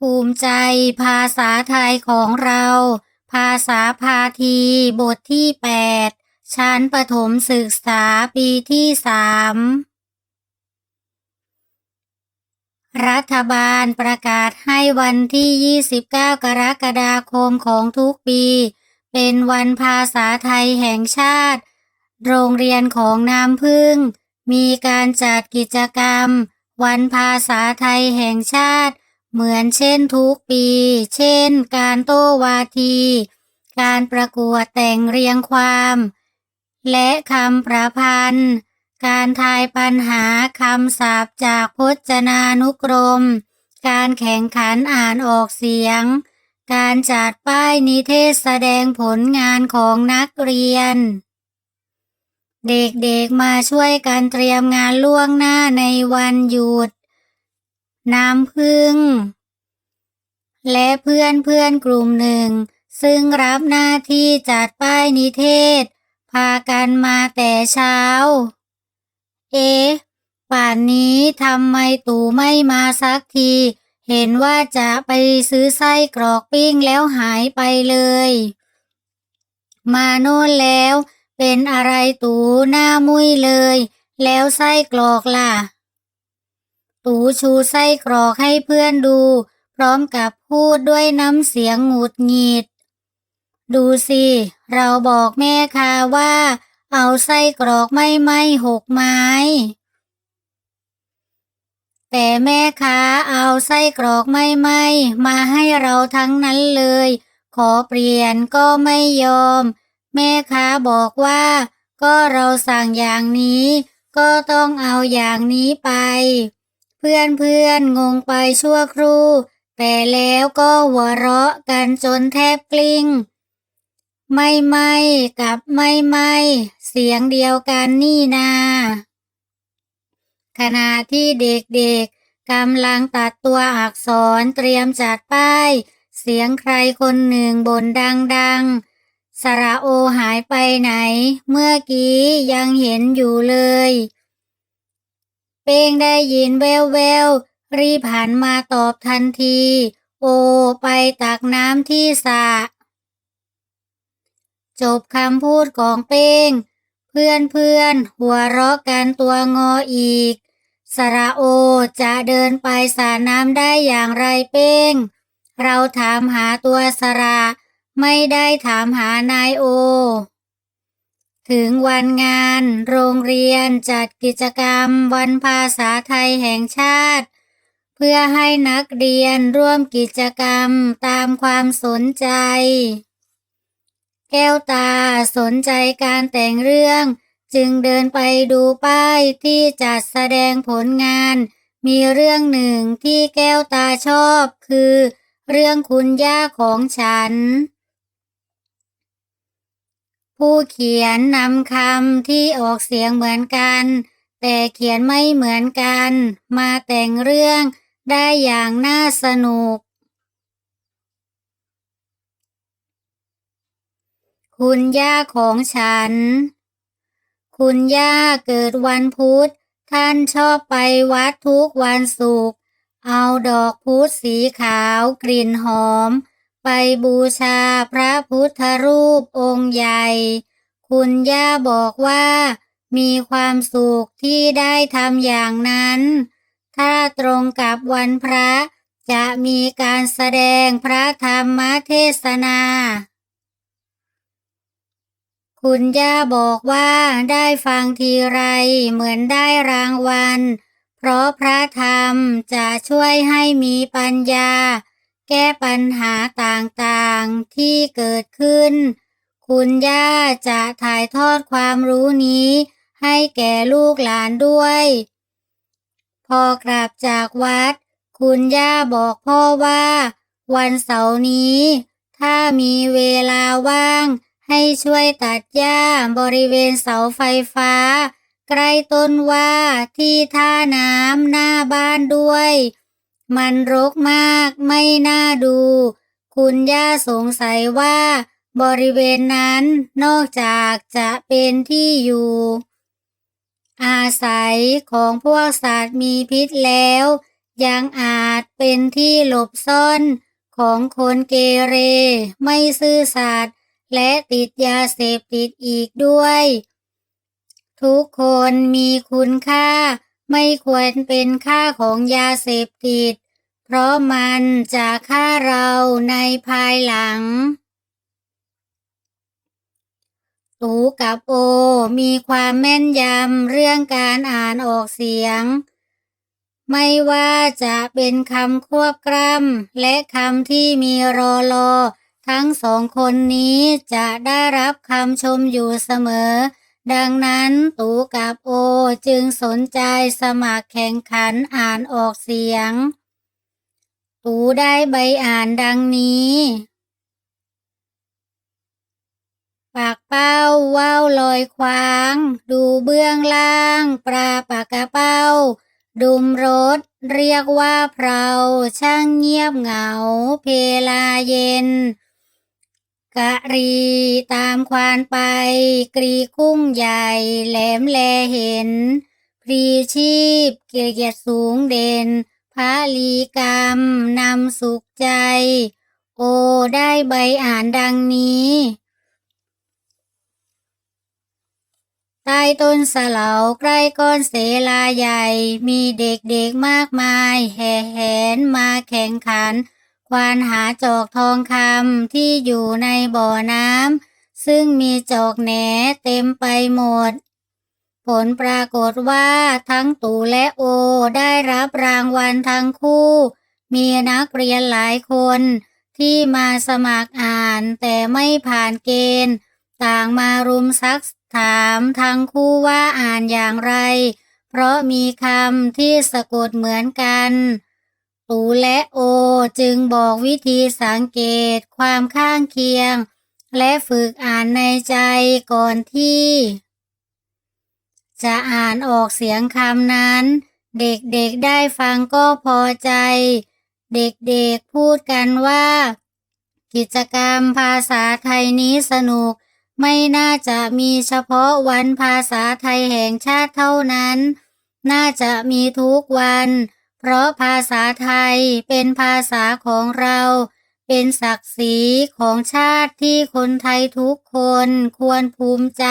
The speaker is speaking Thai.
ภูมิใจภาษาไทยของเรา ภาษาพาทีบทที่ 8 ชั้นประถมศึกษาปีที่สามรัฐบาลประกาศให้วันที่ 29 กรกฎาคมของทุกปี เป็นวันภาษาไทยแห่งชาติ โรงเรียนของน้ำพึ่ง มีการจัดกิจกรรม วันภาษาไทยแห่งชาติ เหมือนเช่นทุกปี เช่น การโต้วาที การประกวดแต่งเรียงความ และคำประพันธ์ การทายปัญหาคำศัพท์จากพจนานุกรม การแข่งขันอ่านออกเสียง การจัดป้ายนิเทศแสดงผลงานของนักเรียน เด็กๆมาช่วยกันเตรียมงานล่วงหน้าในวันหยุด น้ำพึ่ง และเพื่อนเพื่อนกลุ่มหนึ่ง ซึ่งรับหน้าที่จัดป้ายนิเทศ พากันมาแต่เช้า เอ๊ะ ป่านนี้ทำไมตู่ไม่มาสักที เห็นว่าจะไปซื้อไส้กรอกปิ้งแล้วหายไปเลย มาโน่นแล้ว เป็นอะไรตู่หน้ามุ้ยเลย แล้วไส้กรอกล่ะ ตูชูไส้กรอกให้เพื่อนดู พร้อมกับพูดด้วยน้ำเสียงหงุดหงิด ดูสิ เราบอกแม่ค้าว่า เอาไส้กรอกไม่ไม่หกไม้ แต่แม่ค้าเอาไส้กรอกไม่ไม่มาให้เราทั้งนั้นเลย ขอเปลี่ยนก็ไม่ยอม แม่ค้าบอกว่า ก็เราสั่งอย่างนี้ ก็ต้องเอาอย่างนี้ไป พื่อนเพื่อนงงไปชั่วครู่ แต่แล้วก็หัวเราะกันจนแทบกลิ้ง ไม่ไม่กับไม่ไม่เสียงเดียวกันนี่นา ขณะที่เด็กๆกำลังตัดตัวอักษรเตรียมจัดป้าย เสียงใครคนหนึ่งบ่นดังๆ สระโอหายไปไหน เมื่อกี้ยังเห็นอยู่เลย เป้งได้ยินแววแววรีบหันมาตอบทันที โอ ไปตักน้ำที่สระจบคำพูดของเป้ง เพื่อนเพื่อนหัวเราะกันตัวงออีก สระโอจะเดินไปสระน้ำได้อย่างไรเป้ง เราถามหาตัวสระ ไม่ได้ถามหานายโอ ถึงวันงานโรงเรียนจัดกิจกรรมวันภาษาไทยแห่งชาติ เพื่อให้นักเรียนร่วมกิจกรรมตามความสนใจ แก้วตาสนใจการแต่งเรื่อง จึงเดินไปดูป้ายที่จัดแสดงผลงาน มีเรื่องหนึ่งที่แก้วตาชอบคือ เรื่องคุณย่าของฉัน ผู้เขียนนำคำที่ออกเสียงเหมือนกัน แต่เขียนไม่เหมือนกัน มาแต่งเรื่องได้อย่างน่าสนุก คุณย่าของฉัน คุณย่าเกิดวันพุธ ท่านชอบไปวัดทุกวันศุกร์เอาดอกพุธสีขาวกลิ่นหอม ไปบูชาพระพุทธรูปองค์ใหญ่ คุณย่าบอกว่า มีความสุขที่ได้ทำอย่างนั้น ถ้าตรงกับวันพระจะมีการแสดงพระธรรมเทศนา คุณย่าบอกว่าได้ฟังทีไรเหมือนได้รางวัล เพราะพระธรรมจะช่วยให้มีปัญญา แก้ปัญหาต่างๆที่เกิดขึ้น คุณย่าจะถ่ายทอดความรู้นี้ ให้แก่ลูกหลานด้วย พอกลับจากวัด คุณย่าบอกพ่อว่า วันเสาร์นี้ ถ้ามีเวลาว่าง ให้ช่วยตัดหญ้าบริเวณเสาไฟฟ้า ใกล้ต้นว่าที่ท่าน้ำหน้าบ้านด้วย มันรกมากไม่น่าดู คุณย่าสงสัยว่า บริเวณนั้นนอกจากจะเป็นที่อยู่ อาศัยของพวกสัตว์มีพิษแล้ว ยังอาจเป็นที่หลบซ่อนของคนเกเร ไม่ซื่อสัตย์และติดยาเสพติดอีกด้วย ทุกคนมีคุณค่า ไม่ควรเป็นค่าของยาเสพติด เพราะมันจะฆ่าเราในภายหลัง ตูกับโอมีความแม่นยำเรื่องการอ่านออกเสียง ไม่ว่าจะเป็นคำควบกล้ำและคำที่มีรอลอทั้งสองคนนี้จะได้รับคำชมอยู่เสมอ ดังนั้นตูกับโอจึงสนใจสมัครแข่งขันอ่านออกเสียง ตูได้ใบอ่านดังนี้ ปากเป้าว่าวลอยควาง ดูเบื้องล่าง ปลาปากกระเป้า ดุมรถ เรียกว่าเพราช่างเงียบเหงา เพลาเย็น กะรีตามควานไป กรีกุ้งใหญ่ แหลมแลเห็น พรีชีพ เกียรติสูงเด่นพระลีกรรม นำสุขใจ โอได้ใบอ่านดังนี้ใต้ต้นสเหลาใกล้ก้อนเสลาใหญ่ มีเด็กๆมากมาย แห่แหนมาแข่งขัน ควานหาจอกทองคำที่อยู่ในบ่อน้ำซึ่งมีจอกแหนเต็มไปหมด ผลปรากฏว่าทั้งตู่และโอได้รับรางวัลทั้งคู่ มีนักเรียนหลายคนที่มาสมัครอ่านแต่ไม่ผ่านเกณฑ์ ต่างมารุมซักถามทั้งคู่ว่าอ่านอย่างไร เพราะมีคำที่สะกดเหมือนกัน ตูและโอจึงบอกวิธีสังเกตความข้างเคียง และฝึกอ่านในใจก่อนที่ จะอ่านออกเสียงคำนั้น เด็กๆได้ฟังก็พอใจ เด็กๆพูดกันว่า กิจกรรมภาษาไทยนี้สนุก ไม่น่าจะมีเฉพาะวันภาษาไทยแห่งชาติเท่านั้น น่าจะมีทุกวัน เพราะภาษาไทยเป็นภาษาของเรา เป็นศักดิ์ศรีของชาติที่คนไทยทุกคนควรภูมิใจ